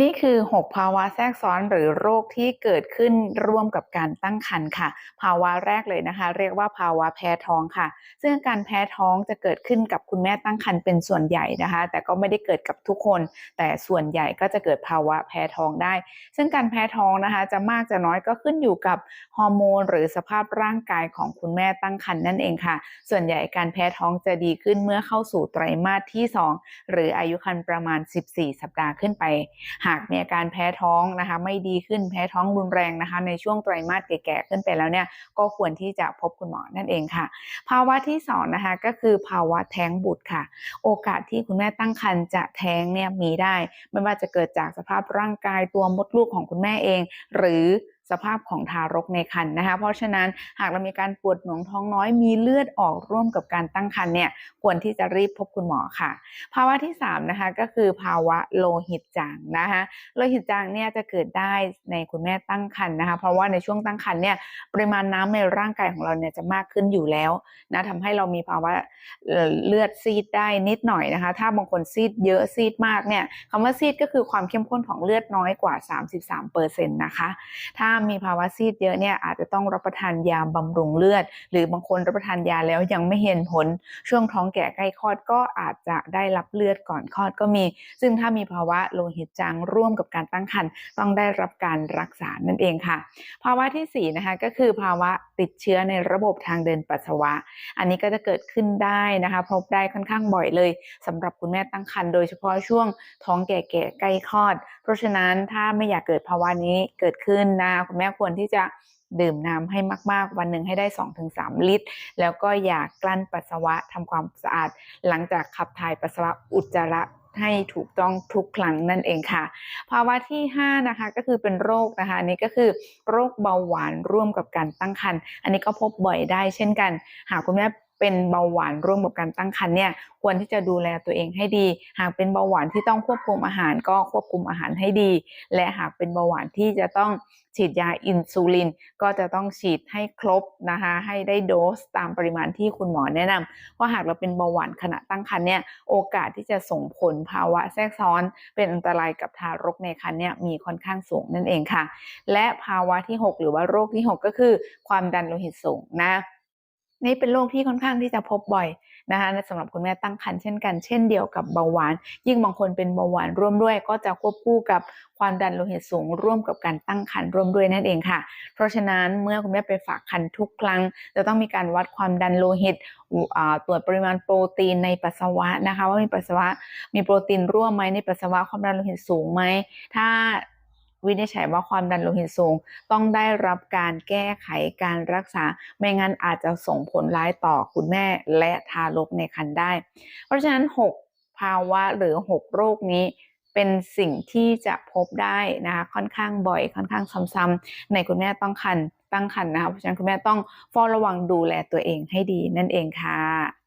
นี่คือ 6 ภาวะแทรกซ้อนหรือโรคที่เกิดขึ้นร่วมกับการตั้งครรภ์ค่ะ ภาวะแรกเลยนะคะ เรียกว่าภาวะแพ้ท้องค่ะ ซึ่งการแพ้ท้องจะเกิดขึ้นกับคุณแม่ตั้งครรภ์เป็นส่วนใหญ่นะคะ แต่ก็ไม่ได้เกิดกับทุกคน แต่ส่วนใหญ่ก็จะเกิดภาวะแพ้ท้องได้ ซึ่งการแพ้ท้องนะคะ จะมากจะน้อยก็ขึ้นอยู่กับฮอร์โมนหรือสภาพร่างกายของคุณแม่ตั้งครรภ์นั่นเองค่ะ ส่วนใหญ่การแพ้ท้องจะดีขึ้นเมื่อเข้าสู่ไตรมาสที่ 2 หรืออายุครรภ์ประมาณ 14 สัปดาห์ขึ้นไปหากมีอาการแพ้ท้องนะคะ ไม่ดีขึ้นแพ้ท้องรุนแรงนะคะ ในช่วงไตรมาสแก่ๆขึ้นไปแล้วเนี่ยก็ควรที่จะพบคุณหมอนั่นเองค่ะ ภาวะที่สองนะคะก็คือภาวะแท้งบุตรค่ะ โอกาสที่คุณแม่ตั้งครรภ์จะแท้งเนี่ยมีได้ ไม่ว่าจะเกิดจากสภาพร่างกายตัวมดลูกของคุณแม่เอง หรือ สภาพของทารกในครรภ์นะคะ เพราะฉะนั้นหากเรามีการปวดหนวงท้องน้อยมีเลือดออกร่วมกับการตั้งครรภ์เนี่ยควรที่จะรีบพบคุณหมอค่ะ ภาวะที่3นะคะก็คือภาวะโลหิตจางนะคะโลหิตจางเนี่ยจะเกิดได้ในคุณแม่ตั้งครรภ์นะคะ เพราะว่าในช่วงตั้งครรภ์เนี่ยปริมาณน้ำในร่างกายของเราเนี่ยจะมากขึ้นอยู่แล้วนะทำให้เรามีภาวะเลือดซีดได้นิดหน่อยนะคะ ถ้าบางคนซีดเยอะซีดมากเนี่ยคำว่าซีดก็คือความเข้มข้นของเลือดน้อยกว่า 33%นะคะถ้ามีภาวะซีดเยอะเนี่ยอาจจะต้องรับประทานยาบำรุงเลือด หรือบางคนรับประทานยาแล้วยังไม่เห็นผล ช่วงท้องแก่ใกล้คลอดก็อาจจะได้รับเลือดก่อนคลอดก็มี ซึ่งถ้ามีภาวะโลหิตจางร่วมกับการตั้งครรภ์ต้องได้รับการรักษานั่นเองค่ะ ภาวะที่4นะคะก็คือภาวะติดเชื้อในระบบทางเดินปัสสาวะ อันนี้ก็จะเกิดขึ้นได้นะคะพบได้ค่อนข้างบ่อยเลยสำหรับคุณแม่ตั้งครรภ์โดยเฉพาะช่วงท้องแก่ๆใกล้คลอด เพราะฉะนั้นถ้าไม่อยากเกิดภาวะนี้เกิดขึ้นนะคุณแม่ควรที่จะดื่มน้ำให้มาก ๆ วันหนึ่งให้ได้ 2-3 ลิตร แล้วก็อย่ากลั้นปัสสาวะทำความสะอาด หลังจากขับถ่ายปัสสาวะอุจจาระให้ถูกต้องทุกครั้งนั่นเองค่ะ ภาวะที่ 5 นะคะก็คือเป็นโรคนะคะนนี้ก็คือโรคเบาหวานร่วมกับการตั้งครรภ์อันนี้ก็พบบ่อยได้เช่นกัน หากคุณแม่ เป็นเบาหวานร่วมกับการตั้งครรภ์เนี่ยควรที่จะดูแลตัวเองให้ดี หากเป็นเบาหวานที่ต้องควบคุมอาหารก็ควบคุมอาหารให้ดี และหากเป็นเบาหวานที่จะต้องฉีดยาอินซูลิน ก็จะต้องฉีดให้ครบนะคะให้ได้โดสตามปริมาณที่คุณหมอแนะนำเพราะหากเราเป็นเบาหวานขณะตั้งครรภ์เนี่ยโอกาสที่จะส่งผลภาวะแทรกซ้อน เป็นอันตรายกับทารกในครรภ์เนี่ยมีค่อนข้างสูงนั่นเองค่ะ และภาวะที่ 6 หรือว่าโรคที่ 6 ก็คือความดันโลหิตสูงนะ นี่เป็นโรคที่ค่อนข้างที่จะพบบ่อยนะคะสำหรับคุณแม่ตั้งครรภ์เช่นกันเช่นเดียวกับเบาหวาน ยิ่งบางคนเป็นเบาหวานร่วมด้วย ก็จะควบคู่กับความดันโลหิตสูง ร่วมกับการตั้งครรภ์ร่วมด้วยนั่นเองค่ะ เพราะฉะนั้นเมื่อคุณแม่ไปฝากครรภ์ทุกครั้ง จะต้องมีการวัดความดันโลหิตตรวจปริมาณโปรตีนในปัสสาวะนะคะ ว่ามีปัสสาวะมีโปรตีนร่วมไหมในปัสสาวะความดันโลหิตสูงไหมถ้า วินิจฉัยว่าความดันโลหิตสูง ต้องได้รับการแก้ไขการรักษา ไม่งั้นอาจจะส่งผลร้ายต่อคุณแม่และทารกในครรภ์ได้ เพราะฉะนั้น 6 ภาวะหรือ 6 โรคนี้เป็นสิ่งที่จะพบได้นะคะค่อนข้างบ่อยค่อนข้างซ้ำๆในคุณแม่ต้องครรภ์ตั้งครรภ์นะคะเพราะฉะนั้นคุณแม่ต้องเฝ้าระวังดูแลตัวเองให้ดีนั่นเองค่ะ